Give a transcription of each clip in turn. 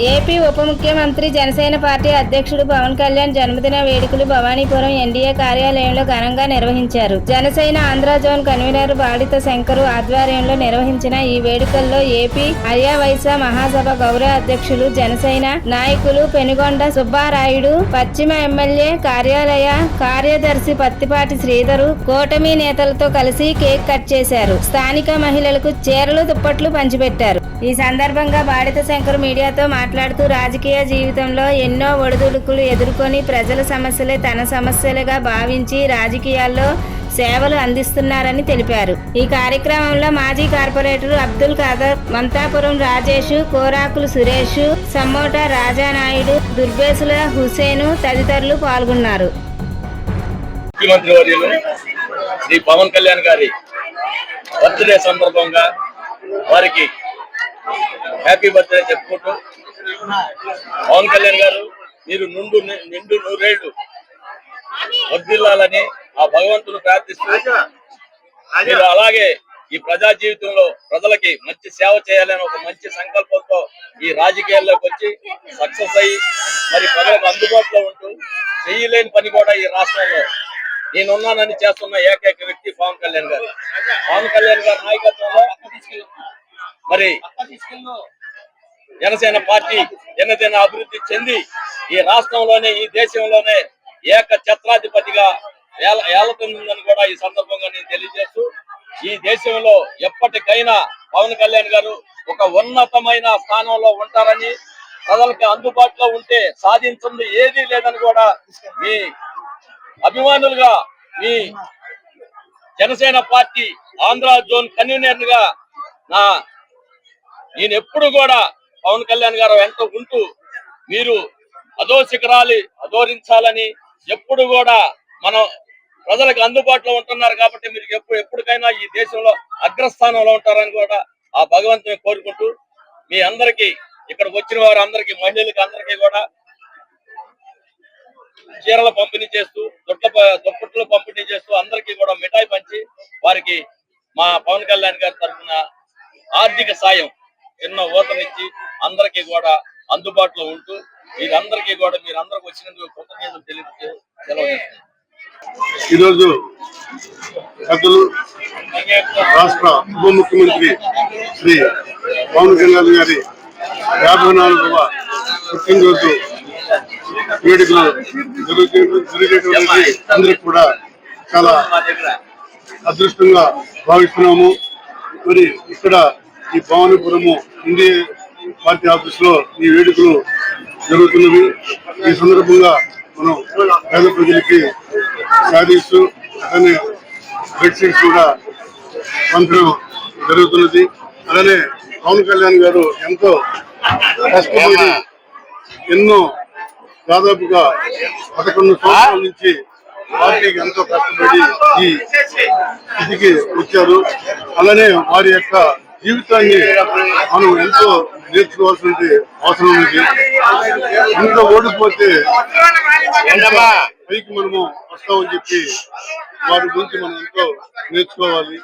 AP ఉప ముఖ్యమంత్రి Janasena party అధ్యక్షుడు పవన్ కళ్యాణ్ జన్మదిన వేడుకలు భవానీపురం ఎన్డీఏ కార్యాలయంలో ఘనంగా నిర్వహించారు. జనసేన ఆంధ్ర జోన్ కన్వీనర్ బాడిత శంకరు ఆధ్వర్యంలో నిర్వహించిన ఈ వేడుకల్లో ఏపీ అర్యావైస మహాసభ గౌరవ అధ్యక్షులు జనసేన నాయకులు పెనుగొండ సుబ్బారాయుడు పశ్చిమ ఎమ్మెల్యే కార్యాలయ కార్యదర్శి పత్తిపాటి శ్రీధరు కూటమి నేతలతో కలిసి కేక్ కట్ చేశారు. స్థానిక మహిళలకు చీరలు దుప్పట్లు పంచిపెట్టారు. ఈ సందర్భంగా బాడిత శంకర్ మీడియాతో మాట్లాడుతూ రాజకీయ జీవితంలో ఎన్నో ఒడిదుడుకులు ఎదుర్కొని ప్రజల సమస్యలే తన సమస్యలుగా భావించి రాజకీయాల్లో సేవలు అందిస్తున్నారని తెలిపారు. ఈ కార్యక్రమంలో మాజీ కార్పొరేటర్ అబ్దుల్ ఖాదర్ మంతాపురం రాజేష్ కోరాకులు సురేష్ సమ్మోట రాజానాయుడు దుర్బేసుల హుసేను తదితరులు పాల్గొన్నారు. ముఖ్యమంత్రి వర్యులు శ్రీ పవన్ కళ్యాణ్ గారి బర్త్డే సందర్భంగా వారికి హ్యాపీ బర్త్డే చెప్పుకుంటూ పవన్ కళ్యాణ్ గారు మీరు నుండు నిండు నూరేళ్ళు వర్దిల్లాలని ఆ భగవంతుని ప్రార్థిస్తూ మీరు అలాగే ఈ ప్రజా జీవితంలో ప్రజలకి మంచి సేవ చేయాలని ఒక మంచి సంకల్పంతో ఈ రాజకీయాల్లోకి వచ్చి సక్సెస్ అయ్యి మరి ప్రజలకు అందుబాటులో ఉంటూ చేయలేని పని కూడా ఈ రాష్ట్రంలో నేనున్నానని చేస్తున్న ఏకైక వ్యక్తి పవన్ కళ్యాణ్ గారు. పవన్ కళ్యాణ్ గారి నాయకత్వంలో మరి జనసేన పార్టీ జనసేన అభివృద్ధి చెంది ఈ రాష్ట్రంలోనే ఈ దేశంలోనే ఏక ఛత్రాధిపతిగా ఏల కూడా ఈ సందర్భంగా నేను తెలియజేస్తూ ఈ దేశంలో ఎప్పటికైనా పవన్ కళ్యాణ్ గారు ఒక ఉన్నతమైన స్థానంలో ఉంటారని ప్రజలకు అందుబాటులో ఉంటే సాధించింది ఏదీ లేదని కూడా మీ అభిమానులుగా మీ జనసేన పార్టీ ఆంధ్ర జోన్ కన్వీనర్గా నా నేను ఎప్పుడు కూడా పవన్ కళ్యాణ్ గారు వెంట ఉంటూ మీరు అదో శిఖరాలి అధోరించాలని ఎప్పుడు కూడా మనం ప్రజలకు అందుబాటులో ఉంటున్నారు కాబట్టి మీరు ఎప్పుడు ఎప్పటికైనా ఈ దేశంలో అగ్రస్థానంలో ఉంటారని కూడా ఆ భగవంతుని కోరుకుంటూ మీ అందరికీ ఇక్కడికి వచ్చిన వారు అందరికీ మహిళలకి అందరికీ కూడా చీరల పంపిణీ చేస్తూ దుట్ల దుప్పట్లు పంపిణీ చేస్తూ అందరికీ కూడా మిఠాయి పంచి వారికి మా పవన్ కళ్యాణ్ గారి తరఫున ఆర్థిక సాయం ఎన్నో ఓటమిచ్చి అందరికీ కూడా అందుబాటులో ఉంటూ మీరందరికీ కూడా మీరందరికి వచ్చినందుకు కృతజ్ఞతలు తెలియజే ఈరోజు పెద్దలు రాష్ట్ర ఉప ముఖ్యమంత్రి శ్రీ పవన్ కళ్యాణ్ గారి యాభై నాలుగవ పుట్టినరోజు వేడుకలు జరిగేటువంటి అందరికి కూడా చాలా అదృష్టంగా భావిస్తున్నాము. మరి ఇక్కడ ఈ భవానీపురము ఇండియా పార్టీ ఆఫీసులో ఈ వేడుకలు జరుగుతున్నవి. ఈ సందర్భంగా మనం పేద ప్రజలకి శారీస్ అలానే బెడ్షీట్స్ కూడా పంచడం జరుగుతున్నది. అలానే పవన్ కళ్యాణ్ గారు ఎంతో కష్టపడి ఎన్నో దాదాపుగా పదకొండు సంవత్సరాల నుంచి పార్టీకి ఎంతో కష్టపడి ఈ స్థితికి వచ్చారు. అలానే వారి యొక్క జీవితాన్ని మనం ఎంతో నేర్చుకోవాల్సిన అవసరం ఉంది. ఇంత ఓడిపోతే పైకి మనము వస్తామని చెప్పి వారి గురించి మనం ఎంతో నేర్చుకోవాలి.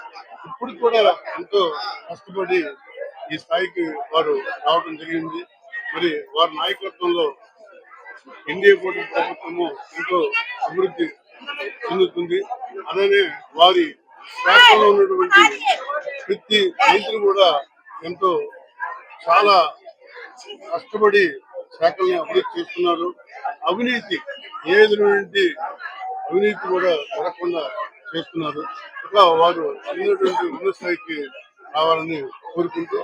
ఇప్పుడు కూడా ఎంతో కష్టపడి ఈ స్థాయికి వారు రావడం జరిగింది. మరి వారి నాయకత్వంలో ఎన్డీఏ కూటమి ప్రభుత్వము ఎంతో అభివృద్ధి చెందుతుంది. అలానే వారి శాఖలో ఉన్నటువంటి ప్రతి మంత్రి కూడా ఎంతో చాలా కష్టపడి శాఖల్ని అభివృద్ధి చేస్తున్నారు. అవినీతి ఏ విధమైనటువంటి అవినీతి కూడా జరగకుండా చేస్తున్నారు. ఇంకా వారు అన్నటువంటి ఉన్నత స్థాయికి రావాలని కోరుకుంటూ